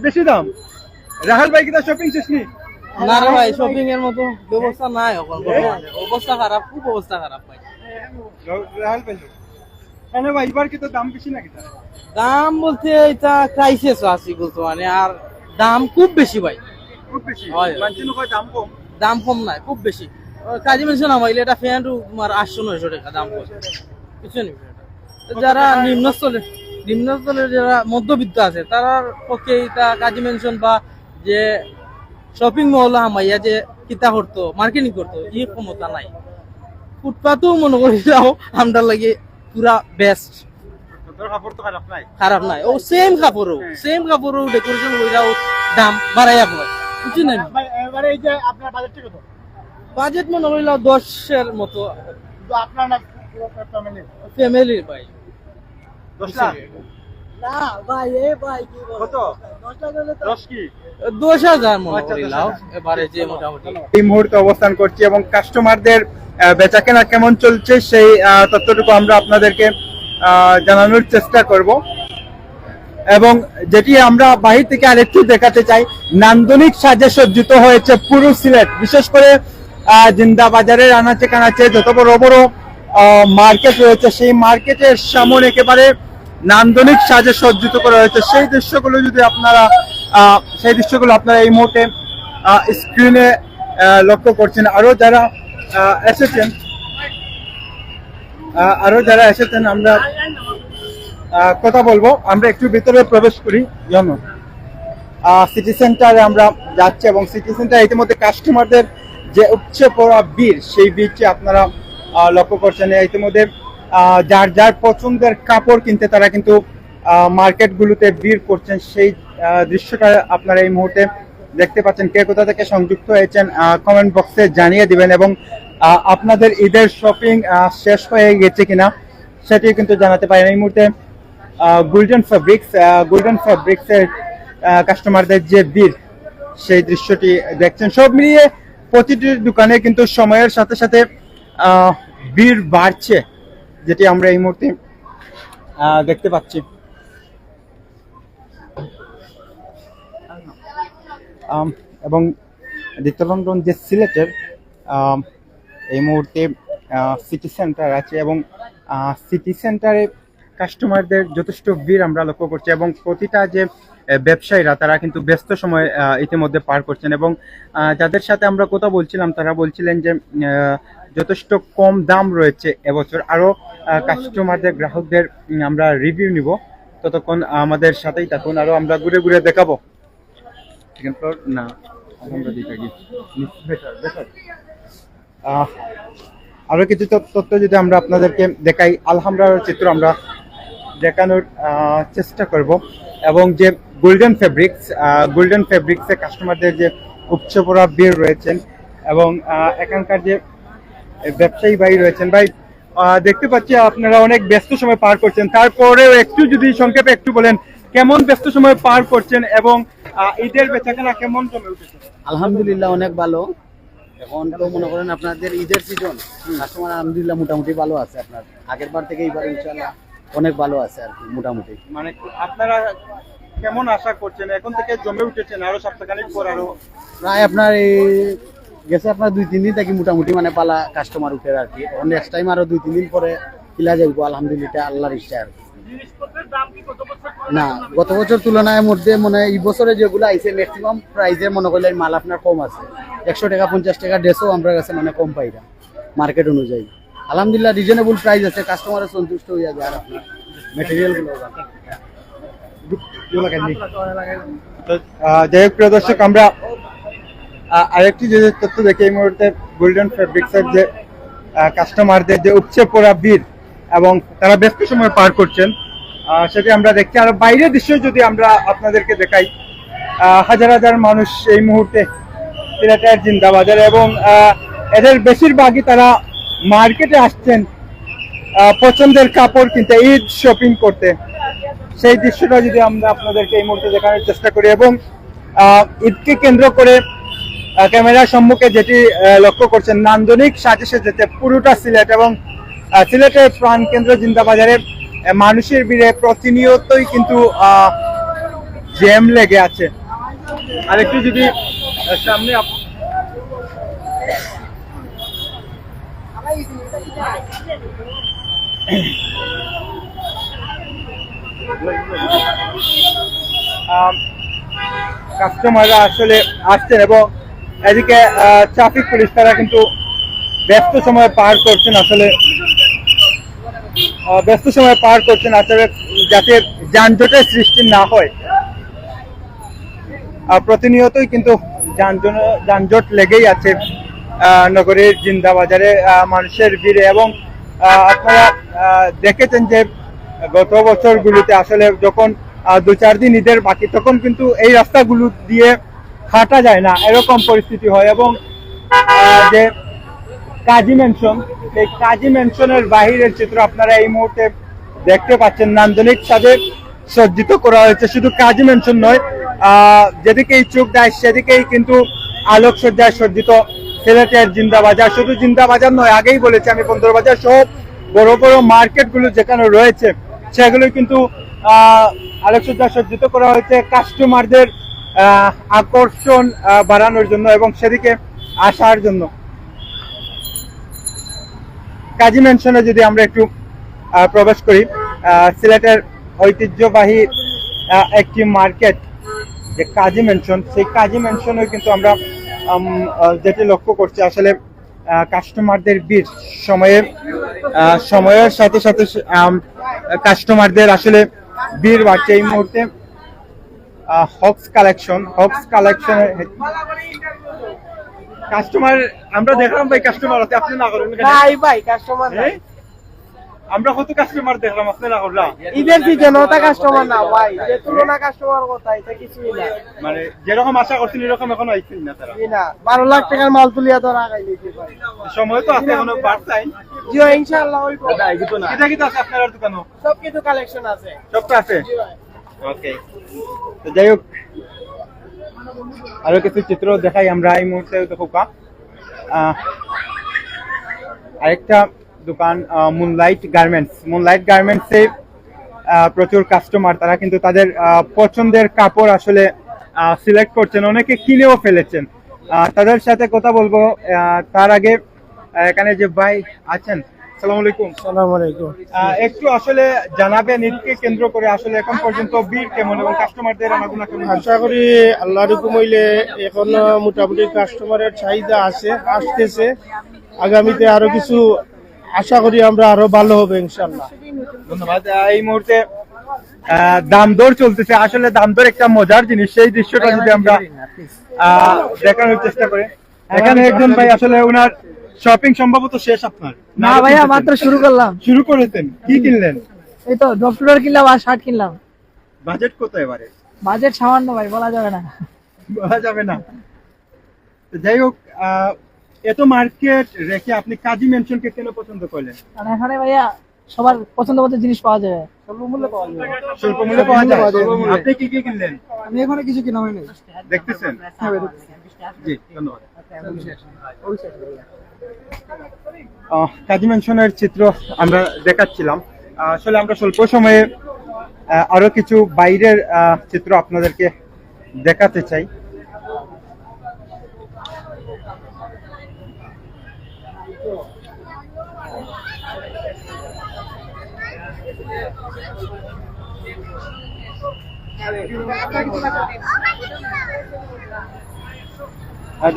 বেশি দাম? রাহাল ভাই কিনা শপিং শেষ নি না রে ভাই শপিং এর মতো ব্যবস্থা নাই এখন অবস্থা খারাপ খুব অবস্থা খারাপ ভাই। রাহাল ভাই কেন ভাই এবার কি তো দাম বেশি নাকি দাম বলতে এটা ক্রাইসিস আছে বর্তমানে আর দাম খুব বেশি ভাই। খুব বেশি? হয়। মানছি দাম কম? দাম কম নাই খুব বেশি। কাজী মেনশন আমাইলে এটা ফ্যান তোমার আটশো নয়শো টাকা দাম পড়ছে কিছু নেই যারা নিম্ন স্তরের নিম্ন স্তরের যারা মধ্যবিত্ত আছে তারার পক্ষে এটা কাজী মেনশন বা যে শপিং মহল আমাইয়া যে কিতা করতো মার্কেটিং করতো এই ক্ষমতা নাই। ফুটপাতও মনে করি যাও আমরা লাগে পুরা বেস্ট খারাপ নাই? ও সেম কাপড়ও সেম কাপড়ও ডেকোরেশন কইরাও দাম বাড়াইয়া পড়ে কিছু নাই বাজেট মনে করিল দশের মতো। আপনার ফ্যামিলির ভাই। দশ লাখ? না ভাই এ ভাই কি কত? দশ কি? দশ হাজার মনে আচ্ছা, দশ এবারে যে মোটামুটি। এই মুহূর্তে অবস্থান করছি এবং কাস্টমারদের বেচা কেনা কেমন চলছে সেই তথ্যটুকু আমরা আপনাদেরকে জানানোর চেষ্টা করব। এবং যেটি আমরা বাহির থেকে আরেকটু দেখাতে চাই নান্দনিক সাজে সজ্জিত হয়েছে পুরো সিলেট। বিশেষ করে আহ, জিন্দা বাজারের আনাচে কানাচে যত বড় বড় মার্কেট রয়েছে সেই মার্কেটের সামনে একেবারে নান্দনিক সাজে সজ্জিত করা হয়েছে। সেই দৃশ্যগুলো যদি আপনারা সেই দৃশ্যগুলো আপনারা এই মুহূর্তে স্ক্রিনে লক্ষ্য করছেন। আরও যারা এসেছেন আহ, আরও যারা এসেছেন আমরা কথা বলব। আমরা একটু ভিতরে প্রবেশ করি জানো সিটি সেন্টারে আমরা যাচ্ছি এবং সিটি সেন্টার ইতিমধ্যে কাস্টমারদের যে উপচে পড়া বীর সেই বীরটি আপনারা লক্ষ্য করছেন। ইতিমধ্যে যার যার পছন্দের কাপড় কিনতে তারা কিন্তু মার্কেটগুলোতে ভিড় করছেন। সেই দৃশ্যটা আপনারা এই মুহূর্তে দেখতে পাচ্ছেন। কে কোথা থেকে সংযুক্ত হয়েছেন কমেন্ট বক্সে জানিয়ে দিবেন এবং আপনাদের ঈদের শপিং শেষ হয়ে গেছে কিনা সেটি কিন্তু জানাতে পারেন। এই মুহূর্তে গোল্ডেন ফ্যাব্রিক্স গোল্ডেন ফ্যাব্রিক্সের কাস্টমারদের যে ভিড়, সেই দৃশ্যটি দেখছেন। সব মিলিয়ে প্রতিটি দোকানে কিন্তু সময়ের সাথে সাথে ভিড় বাড়ছে। যেটি আমরা এই মুহূর্তে দেখতে পাচ্ছি। এবং দ্বিতীয়লন্ডন যে সিলেটের এই মুহূর্তে সিটি সেন্টার আছে এবং সিটি সেন্টারে কাস্টমারদের যথেষ্ট ভিড় আমরা লক্ষ্য করছি এবং প্রতিটা যে ব্যবসায়ীরা তারা কিন্তু ব্যস্ত সময় ইতিমধ্যে পার করছেন এবং যাদের সাথে আমরা কথা বলছিলাম, তারা বলছিলেন যে যথেষ্ট কম দাম রয়েছে এবছর। আরও কাস্টমারদের গ্রাহকদের আমরা রিভিউ নিব। ততক্ষণ আমাদের সাথেই থাকুন। আরও আমরা ঘুরে ঘুরে দেখাবো। না, আমরা দিকে গিয়ে বেটার বেটার আরও কিছু তথ্য যদি আমরা আপনাদেরকে দেখাই, আলহামরার চিত্র আমরা দেখানোর চেষ্টা করব। এবং যে গোল্ডেন ফেব্রিক্স গোল্ডেন ফেব্রিক্সে কাস্টমারদের যে উপচে পড়া রয়েছেন এবং এখানকার যে ব্যবসায়ী ভাই রয়েছেন। ভাই দেখতে পাচ্ছি আপনারা অনেক ব্যস্ত সময় পার করছেন। তারপরেও একটু যদি সংক্ষেপে একটু বলেন কেমন ব্যস্ত সময় পার করছেন এবং ঈদের বেচাকেনা কেমন জমে উঠেছে? আলহামদুলিল্লাহ অনেক ভালো। এখন তো মনে করেন আপনাদের ঈদের সিজন কাস্টমার আলহামদুলিল্লাহ মোটামুটি ভালো আছে আপনার। আগের বার থেকে এইবার ইনশাল্লাহ অনেক ভালো আছে আর কি মোটামুটি। মানে আপনারা কেমন আশা করছেন? এখন থেকে জমে উঠেছেন আরও সপ্তাহখানিক পর আরও। প্রায় আপনার এই গেছে আপনার দুই তিন দিন থেকে মোটামুটি মানে পালা কাস্টমার উঠে আর কি। নেক্সট টাইম আরও দুই তিন দিন পরে কিলা যাইব আলহামদুলিল্লাহ আল্লাহর ইচ্ছা আর না গত বছর তুলনায় মধ্যে মনে হয় এই বছরে যেগুলো আইছে ম্যাক্সিমাম প্রাইসে মনে করলে মাল আপনার কম আছে। একশো টাকা পঞ্চাশ টাকা ড্রেসও আমরা কাছে মানে কম পাই না মার্কেট অনুযায়ী। আলহামদুলিল্লাহ রিজনেবল প্রাইস আছে কাস্টমারের সন্তুষ্ট হয়ে যাবে আর আপনার মেটেরিয়ালগুলো যাই হোক প্রিয় দর্শক আমরা আরেকটি যে তথ্য দেখি এই মুহূর্তে গোল্ডেন ফেব্রিক্সের যে কাস্টমারদের যে উপচে পড়া ভিড় এবং তারা ব্যস্ত সময় পার করছেন সেটি আমরা দেখছি। আর বাইরের দৃশ্য যদি আমরা আপনাদেরকে দেখাই হাজার হাজার মানুষ এই মুহূর্তে সিলেটের জিন্দাবাজারে এবং এদের বেশিরভাগই তারা মার্কেটে আসছেন পছন্দের কাপড় কিনতে, ঈদ শপিং করতে। সেই দৃশ্যটা যদি আমরা আপনাদেরকে এই মুহূর্তে দেখানোর চেষ্টা করি এবং ঈদকে কেন্দ্র করে ক্যামেরার সম্মুখে যেটি লক্ষ্য করছেন নান্দনিক সাজে সেজেছে পুরোটা সিলেট এবং সিলেটের প্রাণ কেন্দ্র জিন্দাবাজারে মানুষের ভিড়ে প্রতিনিয়তই কিন্তু জ্যাম লেগে আছে। আর একটু যদি সামনে কাস্টমাররা আসলে আসছেন এবং এদিকে ট্রাফিক পুলিশ তারা কিন্তু ব্যস্ত সময় পার করছেন আসলে। ব্যস্ত সময় পার করছেন আসলে যাতে যানজটের সৃষ্টি না হয়। প্রতিনিয়তই কিন্তু যানজট লেগেই আছে নগরীর জিন্দা বাজারে আহ, মানুষের ভিড়ে এবং আপনারা দেখেছেন যে গত বছরগুলিতে আসলে যখন দু চার দিন ঈদের বাকি তখন কিন্তু এই রাস্তাগুলো দিয়ে হাঁটা যায় না, এরকম পরিস্থিতি হয় এবং যে কাজী মেনশন এই কাজী মেনশনের বাহিরের চিত্র আপনারা এই মুহূর্তে দেখতে পাচ্ছেন। নান্দনিক সাজে সজ্জিত করা হয়েছে, শুধু কাজী মেনশন নয় যেদিকেই চোখ দেয় সেদিকেই কিন্তু আলোকসজ্জায় সজ্জিত সিলেটের জিন্দাবাজার। শুধু জিন্দাবাজার নয়, আগেই বলেছি আমি, বন্দরবাজার সহ বড় বড় মার্কেটগুলো যেখানে রয়েছে সেগুলো কিন্তু আলোকসজ্জা সজ্জিত করা হয়েছে। কাস্টমারদের আকর্ষণ বাড়ানোর জন্য এবং সেদিকে আসার জন্য। কাজী মেনশনে যদি আমরা একটু প্রবেশ করি সিলেটের ঐতিহ্যবাহী একটি মার্কেট যে কাজী মেনশন সেই কাজী মেনশনে কিন্তু আমরা যেটি লক্ষ্য করছি, আসলে কাস্টমারদের ভিড় সময়ে সময়ের সাথে সাথে কাস্টমারদের আসলে ভিড় বাড়ছে। এই মুহূর্তে হক্স কালেকশন হক্স কালেকশনের কাস্টমার আমরা দেখলাম ভাই কাস্টমার আছে আপনি না করেন? নাই ভাই কাস্টমার এই? আমরা কত কাস্টমার দেখলাম আপনি না করলাম ঈদের সিজন ওটা কাস্টমার না ভাই। যে তুলনা কাস্টমার কথা এটা কিছুই না। মানে যেরকম আশা করছেন এরকম এখন আইছেন না তারা। জি না। বারো লাখ টাকার মাল তুলিয়া তো রাখাই নিয়েছি ভাই। সময় তো আছে এখনও বাড়তাই। জিও ইনশাআল্লাহ ওই এটা কি আছে আপনার দোকানও সব কিছু কালেকশন আছে। সবটা আছে? জি ভাই। ওকে যাই হোক, আরও কিছু চিত্র দেখাই আমরা এই মুহূর্তে দেখুকা আরেকটা দোকান মুনলাইট গার্মেন্টস মুনলাইট গার্মেন্টসে প্রচুর কাস্টমার তারা কিন্তু তাদের পছন্দের কাপড় আসলে সিলেক্ট করছেন, অনেকে কিনেও ফেলেছেন। তাদের সাথে কথা বলব। তার আগে এখানে যে ভাই আছেন সালাম আলাইকুম। আসসালামু আলাইকুম। একটু আসলে জানাবেন ঈদকে কেন্দ্র করে আসলে এখন পর্যন্ত ভিড় কেমন এবং কাস্টমারদের আনাগোনা কেমন? আশা করি আল্লাহ রকম হইলে এখন মোটামুটি কাস্টমারের চাহিদা আছে আসতেছে। আগামীতে আরও কিছু আশা করি আমরা আরও ভালো হবে ইনশাল্লাহ ধন্যবাদ। এই মুহূর্তে দাম দর চলতেছে। আসলে দাম দর একটা মজার জিনিস। সেই দৃশ্যটা যদি আমরা দেখানোর চেষ্টা করি। এখানে একজন ভাই আসলে ওনার শপিং সম্ভবত শেষ আপনার। না ভাইয়া মাত্র শুরু করলাম। শুরু করেছেন। কি কিনলেন? এই তো ড্রপ টুডার কিনলাম আর শার্ট কিনলাম। বাজেট কত এবারে? বাজেট সামান্য ভাই বলা যাবে না। বলা যাবে না। তো যাই হোক এত মার্কেট রেখে আপনি কাজী মেনশনকে কেন পছন্দ করলেন? কারণ এখানে ভাইয়া সবার পছন্দ মতো জিনিস পাওয়া যাবে স্বল্প মূল্যে পাওয়া যায়? আপনি কি কি কিনলেন? আমি এখানে কিছু কিনা হয়নি। দেখতেছেন? জি ধন্যবাদ। কাজী মেনশনের চিত্র আমরা দেখাচ্ছিলাম। আসলে আমরা স্বল্প সময়ে আরও কিছু বাইরের চিত্র আপনাদেরকে দেখাতে চাই।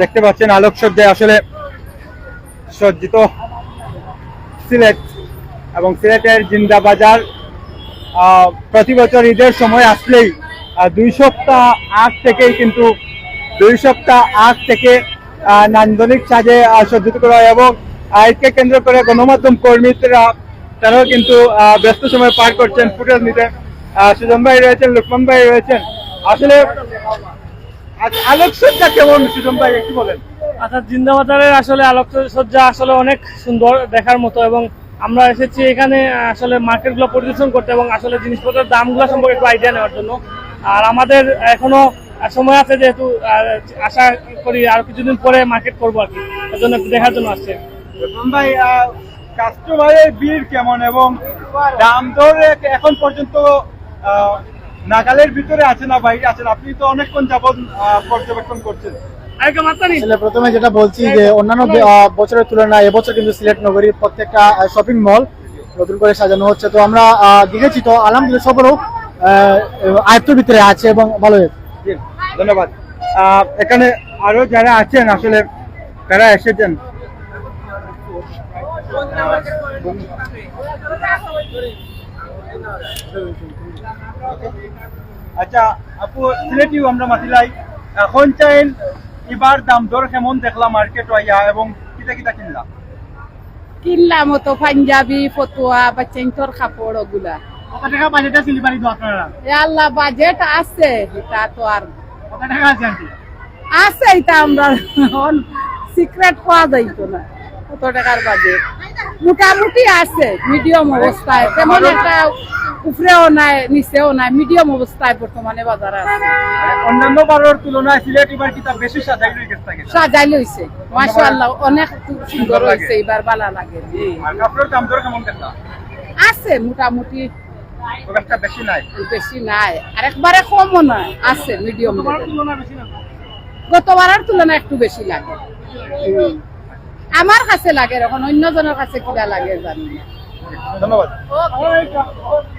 দেখতে পাচ্ছেন আলোকসজ্জায় আসলে সজ্জিত সিলেট এবং সিলেটের জিন্দা বাজার প্রতি বছর ঈদের সময় আসলেই দুই সপ্তাহ আগ থেকেই কিন্তু, দুই সপ্তাহ আগ থেকে নান্দনিক সাজে সজ্জিত করা হয় এবং আজকে কেন্দ্র করে গণমাধ্যম কর্মীরা, তারাও কিন্তু ব্যস্ত সময় পার করছেন, ফুটেজ নিতে। সুজন ভাই রয়েছেন, লুকমান ভাই রয়েছেন। আসলে আলোকসজ্জা কেমন, সুজন ভাই, একটু বলেন। আচ্ছা জিন্দাবাজারের আসলে আলোকসজ্জা আসলে অনেক সুন্দর দেখার মতো এবং আমরা এসেছি এখানে আসলে মার্কেটগুলো পরিদর্শন করতে এবং আসলে জিনিসপত্রের দামগুলো সম্পর্কে একটু আইডিয়া নেওয়ার জন্য। আর আমাদের এখনও সময় আছে যেহেতু আশা করি আর কিছুদিন পরে মার্কেট করব আর কি। এর জন্য দেখার জন্য আসছে। ভাই কাস্টমারের ভিড় কেমন এবং দাম দর এখন পর্যন্ত নাগালের ভিতরে আছেন না বাইরে আছেন? আপনি তো অনেকক্ষণ যাবত পর্যবেক্ষণ করছেন। প্রথমে যেটা বলছি যে অন্যান্য বছরের তুলনায় এবছর কিন্তু সিলেট নগরীর প্রত্যেকটা শপিং মল নতুন করে সাজানো হচ্ছে। তো আমরা দেখেছি তো আলহামদুলিল্লাহ সবরও আয়ত্তের ভিতরে আছে এবং ভালো হয়েছে। ধন্যবাদ। এখানে আরও যারা আছেন আসলে তারা এসেছেন। আচ্ছা আপু সিলেটিও আমরা মাতিলাই। এখন চাইন এবার দাম দর কেমন দেখলাম মার্কেট আইয়া এবং কিতা কিতা কিনলাম কিনলাম তো পাঞ্জাবি ফতুয়া বা চেঞ্চর কাপড় ওগুলা। কত টাকা বাজেটে সিলিপারি তো আপনারা এ আল্লাহ বাজেট আছে এটা তো আর কত টাকা আছে আন্টি? আছে এটা আমরা সিক্রেট পাওয়া যাইতো না। কত টাকার বাজেট মোটামুটি আছে মিডিয়াম অবস্থায়। তেমন একটা উপরেও নাই নিচেও নাই মিডিয়াম অবস্থায় বর্তমানে বাজার আছে। অন্যান্য বারের তুলনায় সিলেট এবার কিতা বেশি সাজাই গেছে সাজাই লইছে। মাশাআল্লাহ অনেক সুন্দর হয়েছে এবার ভালো লাগে। আর কাপড়ের দাম দর কেমন দেখলাম আছে মোটামুটি বেশি নাই। বেশি নাই আর একবারে কমও নয় আছে মিডিয়াম গতবারের তুলনায় একটু বেশি লাগে। আমার কাছে লাগে এখন অন্যজনের কাছে কিনা লাগে জানি না। ধন্যবাদ।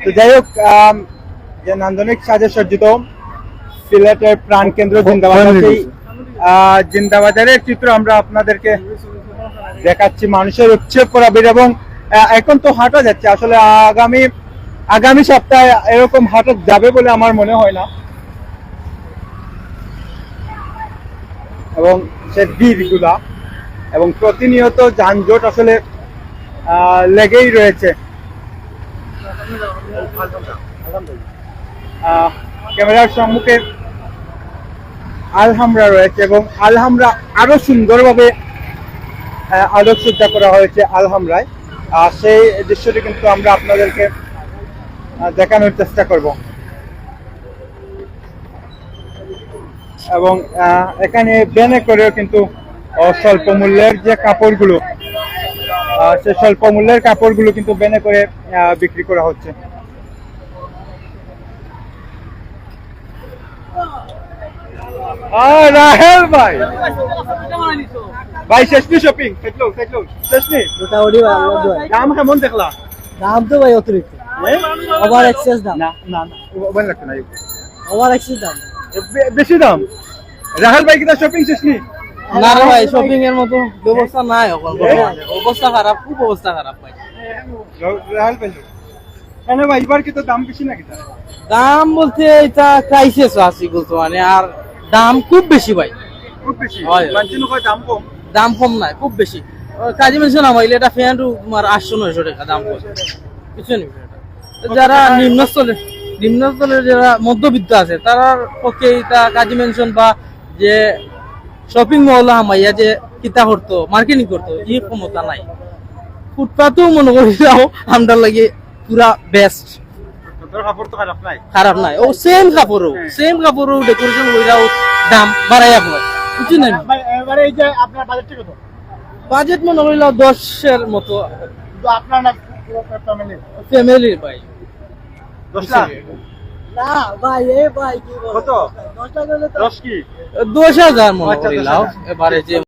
তো যাই হোক যে নান্দনিক সাজে সজ্জিত সিলেটের প্রাণ কেন্দ্র জিন্দাবাজার জিন্দাবাজারের চিত্র আমরা আপনাদেরকে দেখাচ্ছি মানুষের উচ্ছে পড়াবির এবং এখন তো হাঁটা যাচ্ছে। আসলে আগামী আগামী সপ্তাহে এরকম হাঁটা যাবে বলে আমার মনে হয় না। এবং সে ভিড়গুলা এবং প্রতিনিয়ত যানজট আসলে লেগেই রয়েছে। ক্যামেরার সম্মুখে আলহামরা রয়েছে এবং আলহামরা আরও সুন্দরভাবে আলোকসজ্জা করা হয়েছে আলহামরায়। আর সেই দৃশ্যটি কিন্তু আমরা আপনাদেরকে দেখানোর চেষ্টা করব। এবং এখানে ব্যানে করেও কিন্তু স্বল্প মূল্যের যে কাপড়গুলো সে স্বল্প মূল্যের কাপড়গুলো কিন্তু ব্যানে করে বিক্রি করা হচ্ছে। রাহেল ভাই! ভাই শেষনি শপিং সেটলো সেটলো শেষনি মোটামুটি দাম কেমন দেখলা? দাম তো ভাই অতিরিক্ত। ওভার এক্সেস দাম। না না না লাগতো না। ওভার এক্সেস দাম। বেশি দাম? রাহেল ভাই কিনা শপিং শেষনি না রে ভাই শপিং এর মতো ব্যবস্থা নাই এখন অবস্থা খারাপ খুব অবস্থা খারাপ ভাই। দাম তার? বলতে এটা ক্রাইসিস আছে বর্তমানে আর দাম খুব বেশি ভাই। খুব বেশি? দাম কম? দাম কম নাই খুব বেশি। কাজী মেনশন আমাইলে এটা ফ্যান তোমার আটশো নয়শো টাকা দাম পড়ছে কিছু নেই। যারা নিম্ন স্তরে নিম্ন স্তরের যারা মধ্যবিত্ত আছে তারার পক্ষে এটা কাজী মেনশন বা যে শপিং মল আমাইয়া যে কিতা করতো মার্কেটিং করতো এই ক্ষমতা নাই। ফুটপাতেও মনে করি যাও আমরা লাগে পুরা বেস্ট খারাপ নাই? নাই। ও সেম কাপড়ও সেম কাপড়ও ডেকোরেশন কইরাও দাম বাড়াইয়া পড়ে কিছু নাই ভাই, এবারে এই যে আপনার বাজেটটা বাজেট মনে করিল দশের মতো। আপনার ফ্যামিলি ফ্যামিলির ভাই। দশ লাখ? কত? দশ কি? দশ হাজার মনে করি লাভ এবারে যে